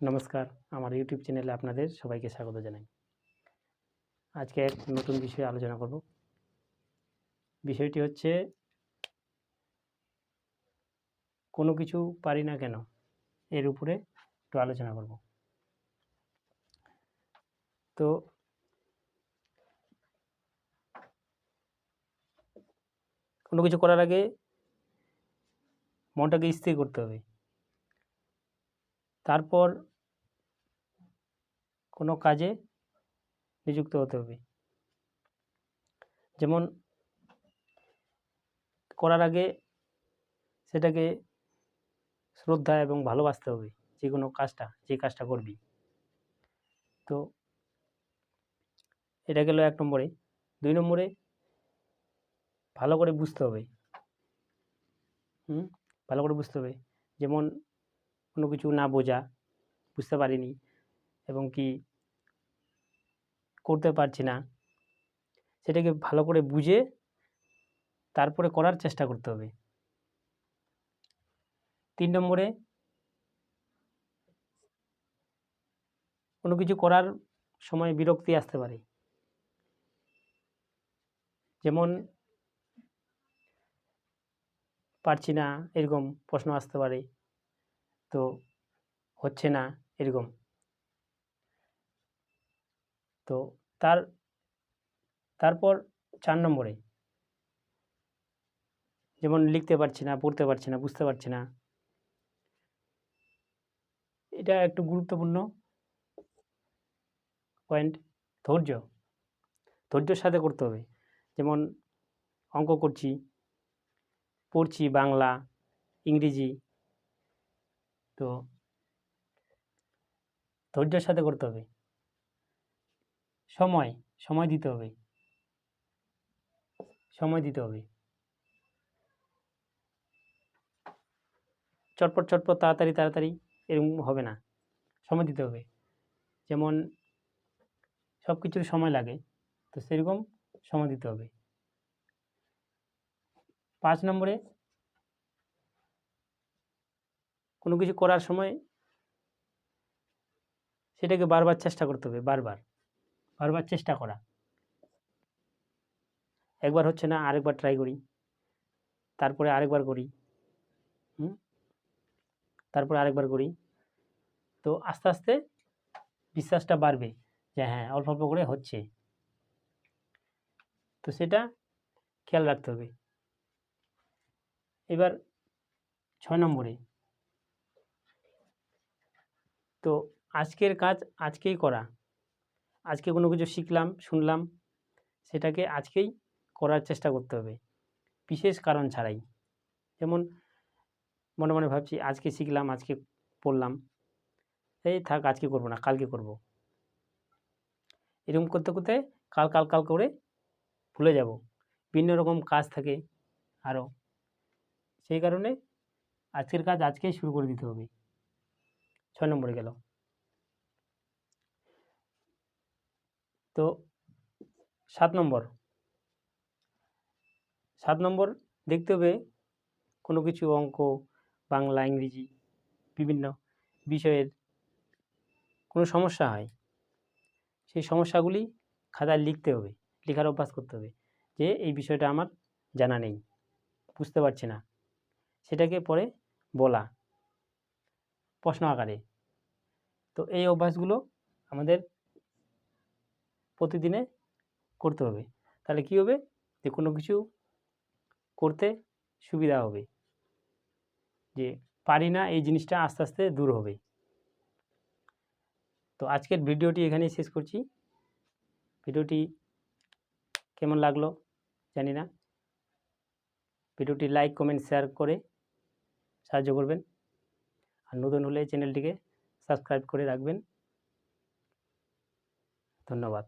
নমস্কার। আমার ইউটিউব চ্যানেলে আপনাদের সবাইকে স্বাগত জানাই। আজকে এক নতুন বিষয়ে আলোচনা করব। বিষয়টি হচ্ছে, কোনো কিছু পারি না কেন? এর উপরে একটু আলোচনা করব। তো, কোনো কিছু করার আগে মনটাকে স্থির করতে হবে। তারপর কোনো কাজে নিযুক্ত হতে হবে। যেমন করার আগে সেটাকে শ্রদ্ধা এবং ভালোবাসতে হবে যে কোনো কাজটা, যে কাজটা করবি। তো এটা গেল এক নম্বরে। দুই নম্বরে ভালো করে বুঝতে হবে। হুম? ভালো করে বুঝতে হবে। যেমন কোনো কিছু না বোঝা, বুঝতে পারিনি এবং কি করতে পারছি না। সেটাকে ভালো করে বুঝে তারপরে করার চেষ্টা করতে হবে। তিন নম্বরে কোনো কিছু করার সময় বিরক্তি আসতে পারে। যেমন, পারছি না, এরকম প্রশ্ন আসতে পারে। তো হচ্ছে না এরকম। তো তার, তারপর চার নম্বরে। যেমন লিখতে পারছি না, পড়তে পারছি না, বুঝতে পারছি না। এটা একটু গুরুত্বপূর্ণ পয়েন্ট ধৈর্য। ধৈর্যের সাথে করতে হবে। যেমন অঙ্ক করছি, পড়ছি বাংলা, ইংরেজি তো ধৈর্যের সাথে করতে হবে। সময় সময় দিতে হবে। সময় দিতে হবে। চটপট চটপট, তাড়াতাড়ি তাড়াতাড়ি এরকম হবে না। সময় দিতে হবে। যেমন সব কিছুর সময় লাগে, তো সেরকম সময় দিতে হবে। পাঁচ নম্বরে কোনো কিছু করার সময় সেটাকে বারবার চেষ্টা করতে হবে, বারবার। বারবার চেষ্টা করা। একবার হচ্ছে না, আরেকবার ট্রাই করি। তারপরে আরেকবার করি। হুম? তারপরে আরেকবার করি। তো আস্তে আস্তে বিশ্বাসটা বাড়বে যে হ্যাঁ অল্প অল্প করে হচ্ছে। তো সেটা খেয়াল রাখতে হবে। এবার ছয় নম্বরে তো আজকের কাজ আজকেই করা। আজকে কোনো কিছু শিখলাম, শুনলাম, সেটাকে আজকেই করার চেষ্টা করতে হবে। বিশেষ কারণ ছাড়াই। যেমন মনে মনে ভাবছি, আজকে শিখলাম, আজকে পড়লাম। এই থাক, আজকে করব না, কালকে করব। এরকম করতে করতে কাল কাল কাল করে ভুলে যাব। বিভিন্ন রকম কাজ থাকে আরও সেই কারণে আজকের কাজ আজকেই শুরু করে দিতে হবে। ছয় নম্বরে গেল। তো সাত নম্বর। সাত নম্বর দেখতে হবে কোনো কিছু অঙ্ক, বাংলা, ইংরেজি বিভিন্ন বিষয়ের কোনো সমস্যা হয়, সেই সমস্যাগুলি খাতায় লিখতে হবে, লেখার অভ্যাস করতে হবে যে এই বিষয়টা আমার জানা নেই, বুঝতে পারছি না, সেটাকে পরে বলা। প্রশ্ন আকারে। তো এই অভ্যাসগুলো আমাদের প্রতিদিনে করতে হবে। তাহলে কী হবে? যে কোনো কিছু করতে সুবিধা হবে। যে পারি না, এই জিনিসটা আস্তে আস্তে দূর হবে। তো আজকের ভিডিওটি এখানেই শেষ করছি। ভিডিওটি কেমন লাগল জানি না। ভিডিওটি লাইক, কমেন্ট, শেয়ার করে সাহায্য করবেন। আর নতুন হলে চ্যানেলটিকে সাবস্ক্রাইব করে রাখবেন। ধন্যবাদ।